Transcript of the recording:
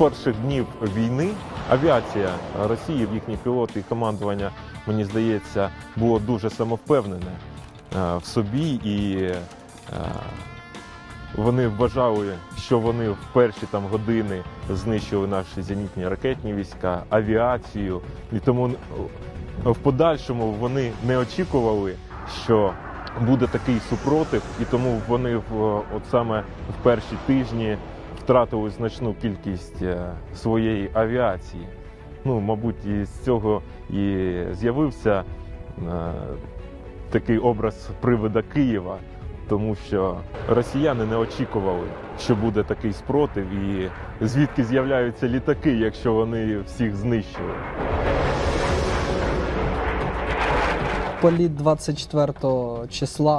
перших днів війни авіація Росії, їхні пілоти і командування, мені здається, було дуже самовпевнене е, в собі і е, вони вважали, що вони в перші там години знищили наші зенітні ракетні війська, авіацію, і тому е, в подальшому вони не очікували, що буде такий супротив, і тому вони в от саме в перші тижні втратили значну кількість е, своєї авіації. Ну, мабуть, з цього і з'явився е, такий образ привида Києва, тому що росіяни не очікували, що буде такий спротив, і звідки з'являються літаки, якщо вони всіх знищили. Політ 24 числа